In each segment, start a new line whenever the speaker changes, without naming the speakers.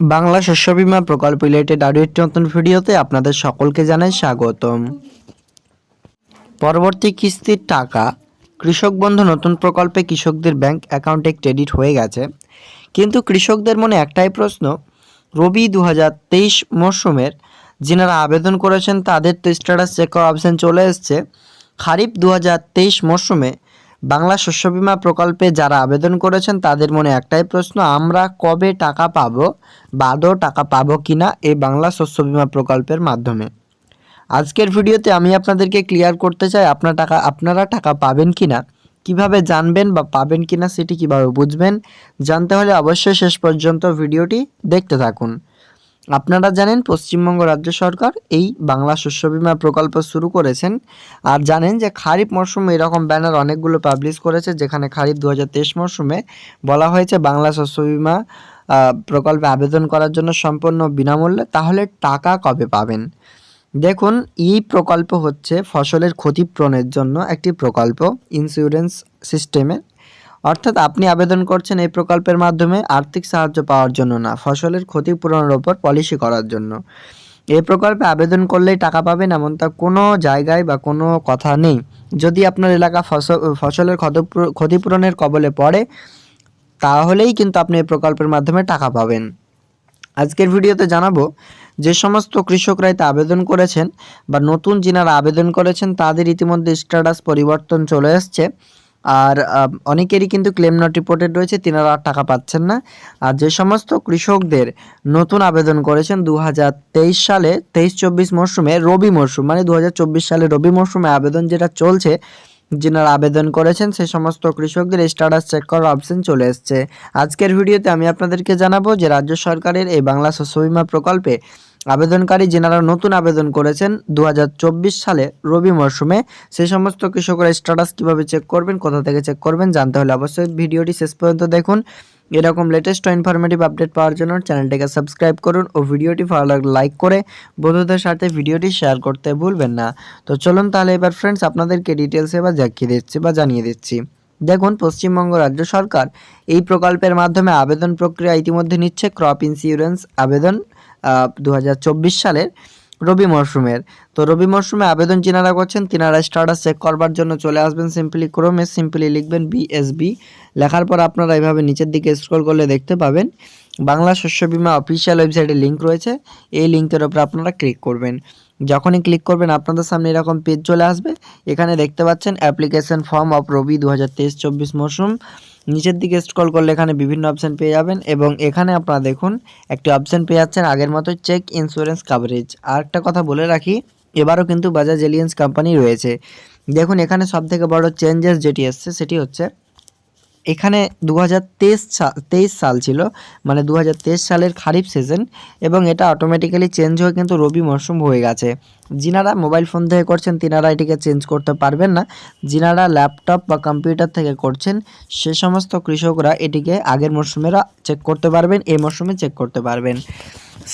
বাংলা শস্য বিমা প্রকল্প রিলেটেড আরও একটি নতুন ভিডিওতে আপনাদের সকলকে জানাই স্বাগতম। পরবর্তী কিস্তির টাকা, কৃষক বন্ধু নতুন প্রকল্পে কৃষকদের ব্যাংক অ্যাকাউন্টে ক্রেডিট হয়ে গেছে। কিন্তু কৃষকদের মনে একটাই প্রশ্ন, রবি দু হাজার তেইশ মরশুমের যিনারা আবেদন করেছেন তাদের তো স্ট্যাটাস চেক করা অপশন চলে এসছে। খারিফ দু হাজার তেইশ মরশুমে বাংলা শস্য বিমা প্রকল্পে যারা আবেদন করেছেন, তাদের মনে একটাই প্রশ্ন, আমরা কবে টাকা পাব বা আদৌ টাকা পাবো কিনা এই বাংলা শস্য বিমা প্রকল্পের মাধ্যমে। আজকের ভিডিওতে আমি আপনাদেরকে ক্লিয়ার করতে চাই, আপনার টাকা, আপনারা টাকা পাবেন কিনা, কীভাবে জানবেন বা পাবেন কিনা সেটি কীভাবে বুঝবেন, জানতে হলে অবশ্যই শেষ পর্যন্ত ভিডিওটি দেখতে থাকুন। আপনারা জানেন পশ্চিমবঙ্গ রাজ্য সরকার এই বাংলা শস্য বিমা প্রকল্প শুরু করেছেন আর জানেন যে খারিফ মরশুমে এরকম ব্যানার অনেকগুলো পাবলিশ করেছে, যেখানে খারিফ দু হাজার তেইশ মরশুমে বলা হয়েছে বাংলা শস্য বিমা প্রকল্পে আবেদন করার জন্য সম্পূর্ণ বিনামূল্যে, তাহলে টাকা কবে পাবেন? দেখুন, এই প্রকল্প হচ্ছে ফসলের ক্ষতিপূরণের জন্য একটি প্রকল্প ইন্স্যুরেন্স সিস্টেমে অর্থাৎ আপনি আবেদন করছেন এই প্রকল্পের মাধ্যমে আর্থিক সাহায্য পাওয়ার জন্য না, ফসলের ক্ষতিপূরণের ওপর পলিসি করার জন্য। এই প্রকল্পে আবেদন করলেই টাকা পাবেন এমন তা কোনো জায়গায় বা কোনো কথা নেই। যদি আপনার এলাকা ফসল ফসলের ক্ষতিপূরণের কবলে পড়ে, তাহলেই কিন্তু আপনি এই প্রকল্পের মাধ্যমে টাকা পাবেন। আজকের ভিডিওতে জানাব, যে সমস্ত কৃষকরা এতে আবেদন করেছেন বা নতুন যিনারা আবেদন করেছেন, তাদের ইতিমধ্যে স্ট্যাটাস পরিবর্তন চলে এসছে। আর অনেকেরই কিন্তু ক্লেম নট রিপোর্টেড রয়েছে, তিনারা আর টাকা পাচ্ছেন না। আর যে সমস্ত কৃষকদের নতুন আবেদন করেছেন দু হাজার তেইশ সালে তেইশ চব্বিশ মরশুমে রবি মরশুম মানে দু হাজার চব্বিশ সালে রবি মরশুমে আবেদন যেটা চলছে, যিনারা আবেদন করেছেন, সেই সমস্ত কৃষকদের স্ট্যাটাস চেক করার অপশন চলে এসছে। আজকের ভিডিওতে আমি আপনাদেরকে জানাব যে রাজ্য সরকারের এই বাংলা শস্য বীমা প্রকল্পে আবেদনকারী যিনারা নতুন আবেদন করেছেন দু হাজার চব্বিশ সালে রবি মরশুমে সেই সমস্ত কৃষকরা স্ট্যাটাস কীভাবে চেক করবেন, কোথা থেকে চেক করবেন জানতে হলে অবশ্যই ভিডিওটি শেষ পর্যন্ত দেখুন। এরকম লেটেস্ট ইনফরমেটিভ আপডেট পাওয়ার জন্য চ্যানেলটিকে সাবস্ক্রাইব করুন ও ভিডিওটি ভালো লাগলে লাইক করে বন্ধুদের সাথে ভিডিওটি শেয়ার করতে ভুলবেন না। তো চলুন তাহলে এবার ফ্রেন্ডস আপনাদেরকে ডিটেলসে এবার দেখিয়ে দিচ্ছি বা জানিয়ে দিচ্ছি। দেখুন, পশ্চিমবঙ্গ রাজ্য সরকার এই প্রকল্পের মাধ্যমে আবেদন প্রক্রিয়া ইতিমধ্যে নিচ্ছে ক্রপ ইন্স্যুরেন্স আবেদন দু হাজার চব্বিশ সালের রবি মরশুমের। তো রবি মরশুমে আবেদন যিনারা করছেন, তিনারা স্ট্যাটাস চেক করবার জন্য চলে আসবেন সিম্পলি ক্রোমে সিম্পলি লিখবেন বিএসবি লেখার পর আপনারা এইভাবে নিচের দিকে স্ক্রল করলে দেখতে পাবেন, বাংলা শস্য বীমা অফিসিয়াল ওয়েবসাইটে লিঙ্ক রয়েছে। এই লিঙ্কের ওপর আপনারা ক্লিক করবেন। যখনই ক্লিক করবেন, আপনাদের সামনে এরকম পেজ চলে আসবে। এখানে দেখতে পাচ্ছেন অ্যাপ্লিকেশন ফর্ম অফ রবি দু হাজার তেইশ চব্বিশ মরশুম। নিচের দিকে স্ক্রল করলে এখানে বিভিন্ন অপশান পেয়ে যাবেন এবং এখানে আপনারা দেখুন, একটি অপশান পেয়ে যাচ্ছেন আগের মতো চেক ইন্স্যুরেন্স কাভারেজ আর একটা কথা বলে রাখি, এবারও কিন্তু বাজাজ এলিয়েন্স কোম্পানি রয়েছে। দেখুন, এখানে সব থেকে বড় চেঞ্জেস যেটি এসছে সেটি হচ্ছে এখানে দু হাজার তেইশ সাল ছিল মানে দু হাজার তেইশ সালের খারিফ সিজন এবং এটা অটোমেটিক্যালি চেঞ্জ হয়ে কিন্তু রবি মরশুম হয়ে গেছে। যিনারা মোবাইল ফোন থেকে করছেন, তিনারা এটিকে চেঞ্জ করতে পারবেন না। যিনারা ল্যাপটপ বা কম্পিউটার থেকে করছেন, সে সমস্ত কৃষকরা এটিকে আগের মরশুমেরা চেক করতে পারবেন, এই মরশুমে চেক করতে পারবেন।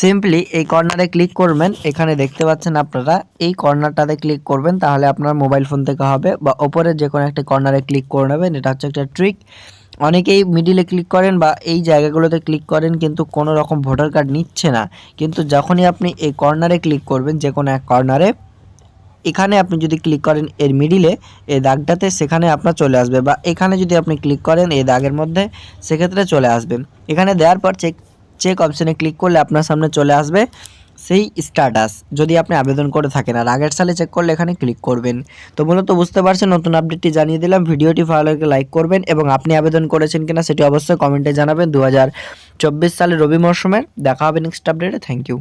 সিম্পলি এই কর্নারে ক্লিক করবেন। এখানে দেখতে পাচ্ছেন আপনারা, এই কর্নারটাতে ক্লিক করবেন, তাহলে আপনার মোবাইল ফোন থেকে হবে বা ওপরে যে কোনো একটা কর্নারে ক্লিক করে নেবেন, এটা হচ্ছে একটা ট্রিক অনেকেই মিডিলে ক্লিক করেন বা এই জায়গাগুলোতে ক্লিক করেন, কিন্তু কোনো রকম ভোটার কার্ড নিচ্ছে না। কিন্তু যখনই আপনি এই কর্নারে ক্লিক করবেন যে কোনো এক কর্নারে এখানে আপনি যদি ক্লিক করেন এর মিডিলে এই দাগটাতে সেখানে আপনার চলে আসবে বা এখানে যদি আপনি ক্লিক করেন এই দাগের মধ্যে, সেক্ষেত্রে চলে আসবে। এখানে দেওয়ার পর চেক চেক অপশানে ক্লিক করলে আপনার সামনে চলে আসবে সেই স্ট্যাটাস যদি আপনি আবেদন করে থাকেন আর আগের সালে চেক করলে এখানে ক্লিক করবেন। তো মূলত বুঝতে পারছেন, নতুন আপডেটটি জানিয়ে দিলাম। ভিডিওটি ভালো লাগলে লাইক করবেন এবং আপনি আবেদন করেছেন কিনা সেটি অবশ্যই কমেন্টে জানাবেন। দু হাজার চব্বিশ সালে রবি মরশুমের। দেখা হবে নেক্সট আপডেটে থ্যাংক ইউ